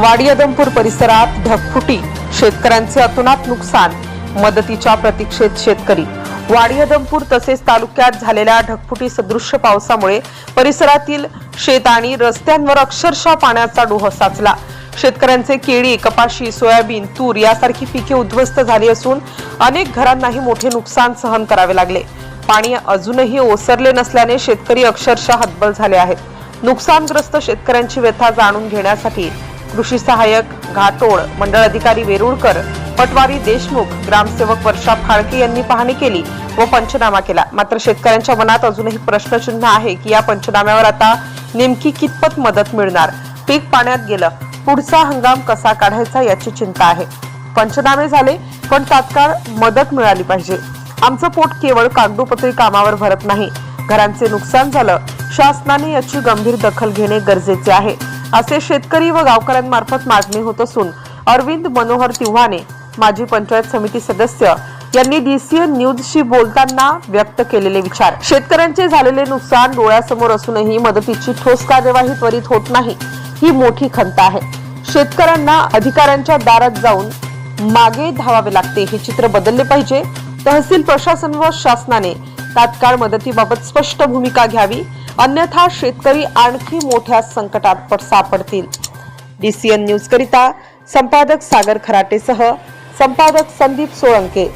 वाडीयदमपूर परिसरात ढगफुटी. शेतकऱ्यांचे अतोनात नुकसान. मदतीच्या प्रतीक्षेत शेतकरी. वाडीयदमपूर तसेच तालुक्यात झालेल्या ढगफुटी सदृश्य पावसामुळे परिसरातील शेत आणि रस्त्यांवर अक्षरशः पाण्याचा डोह साचला. शेतकऱ्यांचे केळी कपाशी सोयाबीन तूर यासारखी पिके उद्ध्वस्त झाली असून अनेक घरांनाही मोठे नुकसान सहन करावे लागले. पाणी अजूनही ओसरले नसल्याने शेतकरी अक्षरशः हतबल झाले आहेत. नुकसानग्रस्त शेतकऱ्यांची व्यथा जाणून घेण्यासाठी कृषी सहाय्यक घाटोळ मंडळ अधिकारी वेरुळकर पटवारी देशमुख ग्रामसेवक वर्षा फाळके यांनी पाहणी केली व पंचनामा केला. मात्र शेतकऱ्यांच्या मनात अजूनही प्रश्नचिन्ह आहे की या पंचनाम्यावर आता नेमकी कितपत मदत मिळणार? पीक पाण्यात गेलं. पुढचा हंगाम कसा काढायचा याची चिंता आहे. पंचनामे झाले पण तात्काळ मदत मिळाली पाहिजे. आमचं पोट केवळ कागदोपत्री कामावर भरत नाही. घरांचे नुकसान झालं. शासनाने याची गंभीर दखल घेणे गरजेचे आहे. असे शेतकरी व गावकऱ्यांमार्फत मागणी होत असून अरविंद मनोहर तिव्हाणे माजी पंचायत समिती सदस्य यांनी डीसीएन न्यूजशी बोलताना व्यक्त केलेले विचार. शेतकऱ्यांचे झालेले नुकसान डोळ्यासमोर असूनही मदतीची ठोस कार्यवाही त्वरित होत नाही ही मोठी खंत आहे. शेतकऱ्यांना अधिकाऱ्यांच्या दारात जाऊन मागे धावावे लागते हे चित्र बदलले पाहिजे. तहसील प्रशासन व शासनाने तात्काळ मदतीबाबत स्पष्ट भूमिका घ्यावी अन्यथा शेतकरी आणखी मोठ्या संकटात सापडतील. डीसीएन न्यूज करिता संपादक सागर खराटेसह संपादक संदीप सोळंके.